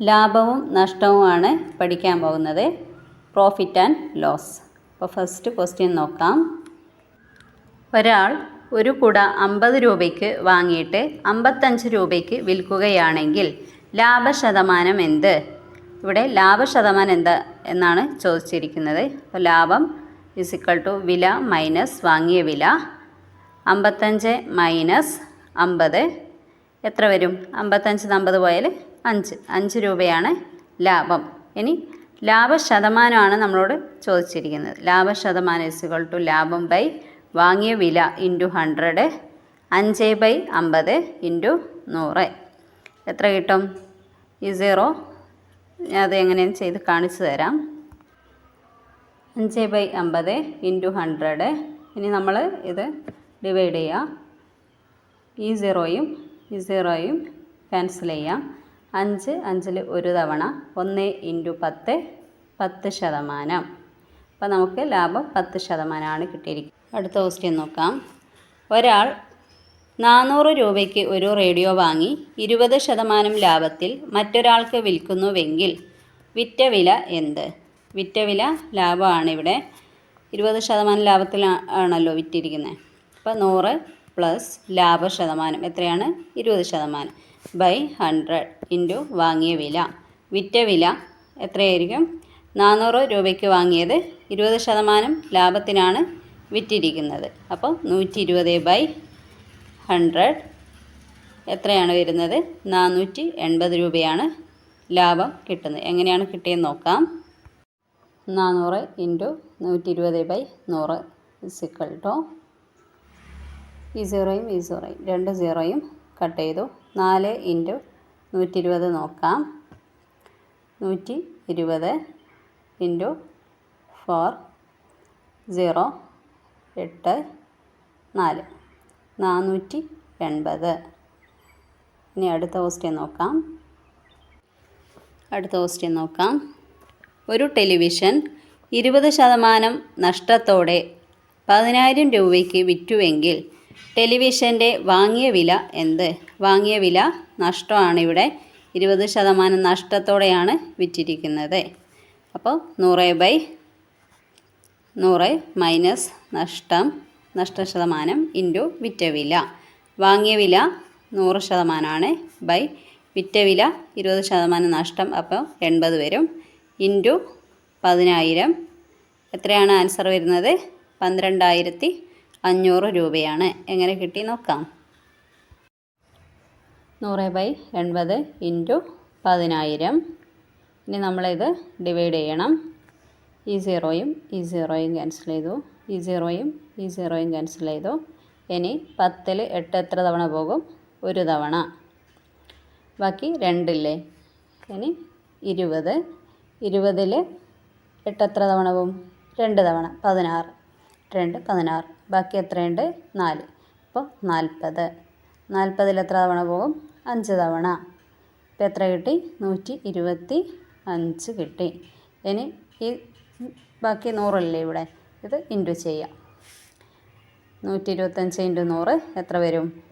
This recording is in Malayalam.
ലാഭവും നഷ്ടവുമാണ് പഠിക്കാൻ പോകുന്നത്. പ്രോഫിറ്റ് ആൻഡ് ലോസ് അപ്പോൾ ഫസ്റ്റ് ക്വസ്റ്റ്യൻ നോക്കാം. ഒരാൾ ഒരു കുട അമ്പത് രൂപയ്ക്ക് വാങ്ങിയിട്ട് അമ്പത്തഞ്ച് രൂപയ്ക്ക് വിൽക്കുകയാണെങ്കിൽ ലാഭശതമാനം എന്ത്? ഇവിടെ ലാഭശതമാനം എന്താ എന്നാണ് ചോദിച്ചിരിക്കുന്നത്. അപ്പോൾ ലാഭം ഫിസിക്കൽ ടു വില മൈനസ് വാങ്ങിയ വില അമ്പത്തഞ്ച് മൈനസ് അമ്പത് എത്ര വരും? അമ്പത്തഞ്ച് അമ്പത് പോയാൽ അഞ്ച്. അഞ്ച് രൂപയാണ് ലാഭം. ഇനി ലാഭശതമാനമാണ് നമ്മളോട് ചോദിച്ചിരിക്കുന്നത്. ലാഭശതമാനം ഇസുകൾ ടു ലാഭം ബൈ വാങ്ങിയ വില ഇന്റു ഹൺഡ്രഡ് അഞ്ച് ബൈ അമ്പത് ഇന്റു നൂറ്. എത്ര കിട്ടും? ഈ സീറോ അത് എങ്ങനെയാണ് ചെയ്ത് കാണിച്ചു തരാം. അഞ്ച് ബൈ അമ്പത് ഇന്റു ഹൺഡ്രഡ് ഇനി നമ്മൾ ഇത് ഡിവൈഡ് ചെയ്യുക ഈ സീറോയും ഈ സീറോയും ക്യാൻസൽ ചെയ്യാം. അഞ്ച് അഞ്ചിൽ ഒരു തവണ ഒന്ന് ഇന്റു പത്ത് പത്ത് ശതമാനം. അപ്പോൾ നമുക്ക് ലാഭം പത്ത് ശതമാനമാണ് കിട്ടിയിരിക്കുന്നത്. അടുത്ത ക്വസ്റ്റ്യൻ നോക്കാം. ഒരാൾ നാനൂറ് രൂപയ്ക്ക് ഒരു റേഡിയോ വാങ്ങി ഇരുപത് ശതമാനം ലാഭത്തിൽ മറ്റൊരാൾക്ക് വിൽക്കുന്നുവെങ്കിൽ വിറ്റ വില എന്ത്? വിറ്റ വില ലാഭമാണ് ഇവിടെ. ഇരുപത് ശതമാനം ലാഭത്തിൽ ആണല്ലോ വിറ്റിരിക്കുന്നത്. അപ്പോൾ നൂറ് പ്ലസ് ലാഭ ശതമാനം. എത്രയാണ്? ഇരുപത് ശതമാനം. ബൈ ഹൺഡ്രഡ് ഇന്റു വാങ്ങിയ വില. വിറ്റ വില എത്രയായിരിക്കും? നാനൂറ് രൂപയ്ക്ക് വാങ്ങിയത് ഇരുപത് ശതമാനം ലാഭത്തിനാണ് വിറ്റിരിക്കുന്നത്. അപ്പോൾ നൂറ്റി ഇരുപത് ബൈ ഹൺഡ്രഡ് എത്രയാണ് വരുന്നത്? നാനൂറ്റി എൺപത് രൂപയാണ് ലാഭം കിട്ടുന്നത്. എങ്ങനെയാണ് കിട്ടിയെന്ന് നോക്കാം. നാനൂറ് ഇന്റു നൂറ്റി ഇരുപത് ബൈ നൂറ് ഇസിക്വൽ ടു ഈ സീറോയും ഈ സീറോയും രണ്ട് സീറോയും കട്ട് ചെയ്തു. നാല് ഇന്റു നൂറ്റി ഇരുപത് നോക്കാം. നൂറ്റി ഇരുപത് ഇന്റു ഫോർ സീറോ എട്ട് നാല്. നാനൂറ്റി എൺപത് ഇനി അടുത്ത ക്വസ്റ്റ്യൻ നോക്കാം. അടുത്ത ക്വസ്റ്റ്യൻ നോക്കാം. ഒരു ടെലിവിഷൻ ഇരുപത് ശതമാനം നഷ്ടത്തോടെ പതിനായിരം രൂപയ്ക്ക് വിറ്റുവെങ്കിൽ ടെലിവിഷന്റെ വാങ്ങിയ വില എന്ത്? വാങ്ങിയ വില നഷ്ടമാണ് ഇവിടെ ഇരുപത് ശതമാനം നഷ്ടത്തോടെയാണ് വിറ്റിരിക്കുന്നത്. അപ്പോൾ നൂറ് ബൈ നൂറ് മൈനസ് നഷ്ടം നഷ്ടശതമാനം ഇന്റു വിറ്റ വില. വാങ്ങിയ വില നൂറ് ശതമാനമാണ് ബൈ വിറ്റ വില ഇരുപത് ശതമാനം നഷ്ടം അപ്പോൾ എൺപത് വരും. ഇന്റു പതിനായിരം. എത്രയാണ് ആൻസർ വരുന്നത്? പന്ത്രണ്ടായിരത്തി അഞ്ഞൂറ് രൂപയാണ്. എങ്ങനെ കിട്ടി നോക്കാം. നൂറ് ബൈ എൺപത് ഇന്റു പതിനായിരം. ഇനി നമ്മളിത് ഡിവൈഡ് ചെയ്യണം. ഈ സീറോയും ഈ സീറോയും ക്യാൻസൽ ചെയ്തു. ഈ സീറോയും ഈ സീറോയും ക്യാൻസൽ ചെയ്തു. ഇനി പത്തിൽ എട്ട് എത്ര തവണ പോകും? ഒരു തവണ. ബാക്കി രണ്ടില്ലേ? ഇനി ഇരുപത്. ഇരുപതിൽ എട്ട് എത്ര തവണ പോകും? രണ്ട് തവണ. പതിനാറ്. രണ്ട് പതിനാറ്. ബാക്കി എത്രയുണ്ട്? നാല്. അപ്പോൾ നാൽപ്പത്. നാൽപ്പതിൽ എത്ര തവണ പോകും? അഞ്ച് തവണ. ഇപ്പം എത്ര കിട്ടി? നൂറ്റി ഇരുപത്തി അഞ്ച് കിട്ടി. ഇനി ഈ ബാക്കി നൂറല്ലേ ഇവിടെ? ഇത് ഇന്റു ചെയ്യാം. നൂറ്റി ഇരുപത്തഞ്ച് ഇന്റു നൂറ് എത്ര വരും?